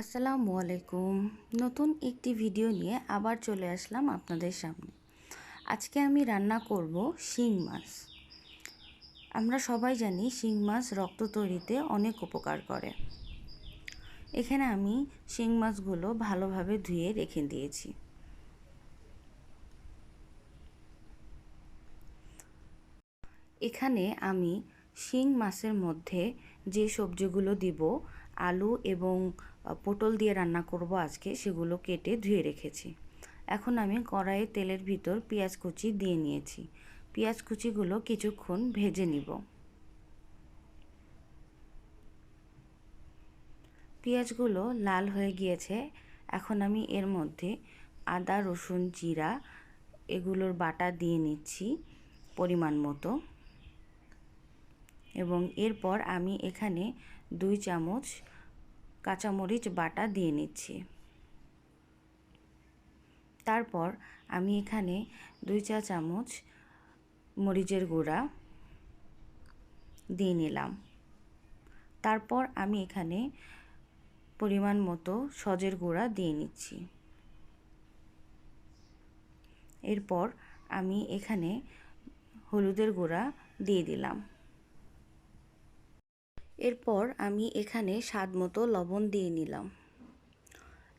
আসসালামু আলাইকুম। নতুন একটি ভিডিও নিয়ে আবার চলে আসলাম আপনাদের সামনে। আজকে আমি রান্না করব শিং মাছ। আমরা সবাই জানি শিং মাছ রক্ত তৈরিতে অনেক উপকার করে। এখানে আমি শিং মাছগুলো ভালোভাবে ধুয়ে রেখে দিয়েছি। এখানে আমি শিং মাছের মধ্যে যে সবজিগুলো দিব, আলু এবং পটল দিয়ে রান্না করব আজকে, সেগুলো কেটে ধুয়ে রেখেছি। এখন আমি কড়াইয়ে তেলের ভিতর পেঁয়াজ কুচি দিয়ে নিয়েছি। পেঁয়াজ কুচিগুলো কিছুক্ষণ ভেজে নিব। পেঁয়াজগুলো লাল হয়ে গিয়েছে। এখন আমি এর মধ্যে আদা, রসুন, জিরা এগুলোর বাটা দিয়ে নিচ্ছি পরিমাণ মতো। এবং এরপর আমি এখানে দুই চামচ কাঁচামরিচ বাটা দিয়ে নিচ্ছি। তারপর আমি এখানে দুই চা চামচ মরিচের গুঁড়া দিয়ে নিলাম। তারপর আমি এখানে পরিমাণ মতো সজের গুঁড়া দিয়ে নিচ্ছি। এরপর আমি এখানে হলুদের গুঁড়া দিয়ে দিলাম। এরপর আমি এখানে স্বাদ মতো লবণ দিয়ে নিলাম।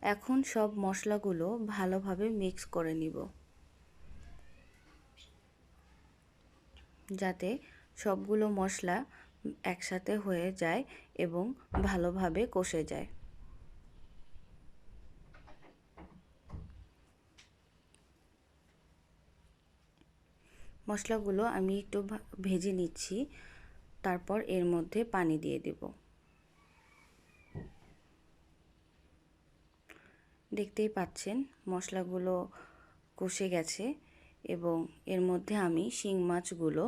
এখন সব মশলাগুলো ভালোভাবে মিক্স করে নিব। যাতে সবগুলো মশলা একসাথে হয়ে যায় এবং ভালোভাবে কষে যায়। মশলাগুলো আমি একটু ভেজে নিচ্ছি। তারপর এর মধ্যে পানি দিয়ে দেব। দেখতেই পাচ্ছেন মশলাগুলো কষে গেছে এবং এর মধ্যে আমি শিং মাছগুলো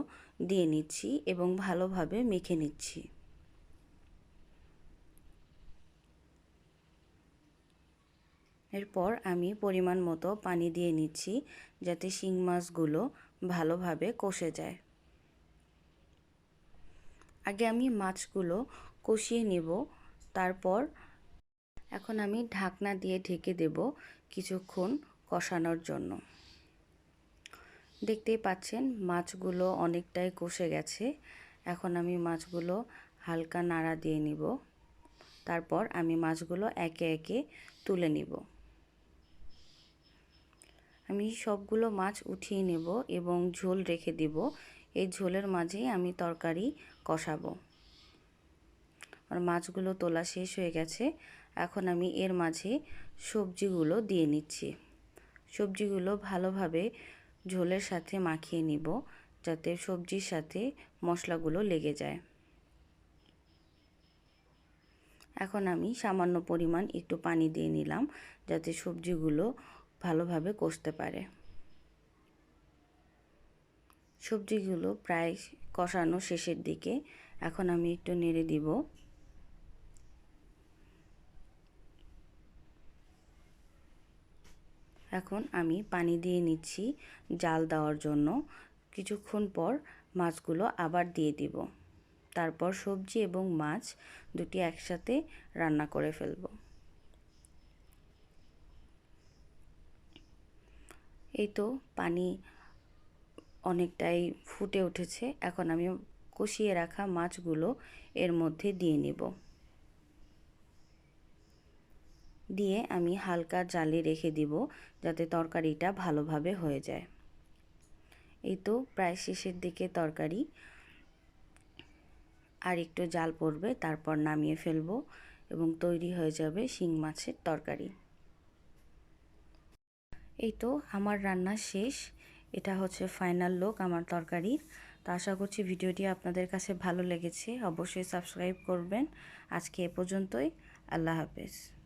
দিয়ে নিচ্ছি এবং ভালোভাবে মেখে নিচ্ছি। এরপর আমি পরিমাণ মতো পানি দিয়ে নিচ্ছি যাতে শিং মাছগুলো ভালোভাবে কষে যায়। আগে আমি মাছগুলো কষিয়ে নেব, তারপর এখন আমি ঢাকনা দিয়ে ঢেকে দেব কিছুক্ষণ কষানোর জন্য। দেখতেই পাচ্ছেন মাছগুলো অনেকটাই কষে গেছে। এখন আমি মাছগুলো হালকা নাড়া দিয়ে নিব, তারপর আমি মাছগুলো একে একে তুলে নিব। আমি সবগুলো মাছ উঠিয়ে নেব এবং ঝোল রেখে দিব। এই ঝোলের মাঝেই আমি তরকারি কষাবো। আর মাছগুলো তোলা শেষ হয়ে গেছে। এখন আমি এর মাঝে সবজিগুলো দিয়ে নিচ্ছি। সবজিগুলো ভালোভাবে ঝোলের সাথে মাখিয়ে নিব যাতে সবজির সাথে মশলাগুলো লেগে যায়। এখন আমি সামান্য পরিমাণ একটু পানি দিয়ে নিলাম যাতে সবজিগুলো ভালোভাবে কষতে পারে। সবজিগুলো প্রায় কষানো শেষের দিকে। এখন আমি একটু নেড়ে দিব। এখন আমি পানি দিয়ে নিচ্ছি জাল দেওয়ার জন্য। কিছুক্ষণ পর মাছগুলো আবার দিয়ে দিব। তারপর সবজি এবং মাছ দুটি একসাথে রান্না করে ফেলব। এই তো পানি অনেকটাই ফুটে উঠেছে। এখন আমি কষিয়ে রাখা মাছগুলো এর মধ্যে দিয়ে নেব। দিয়ে আমি হালকা জালে রেখে দিব যাতে তরকারিটা ভালোভাবে হয়ে যায়। এই তো প্রায় শেষের দিকে তরকারি। আর একটু জাল পড়বে, তারপর নামিয়ে ফেলব এবং তৈরি হয়ে যাবে শিং মাছের তরকারি। এই তো আমার রান্না শেষ। এটা হচ্ছে ফাইনাল লুক আমার তরকারির তো আশা করছি ভিডিওটি আপনাদের কাছে ভালো লেগেছে। অবশ্যই সাবস্ক্রাইব করবেন। আজকে এ পর্যন্তই। আল্লাহ হাফেজ।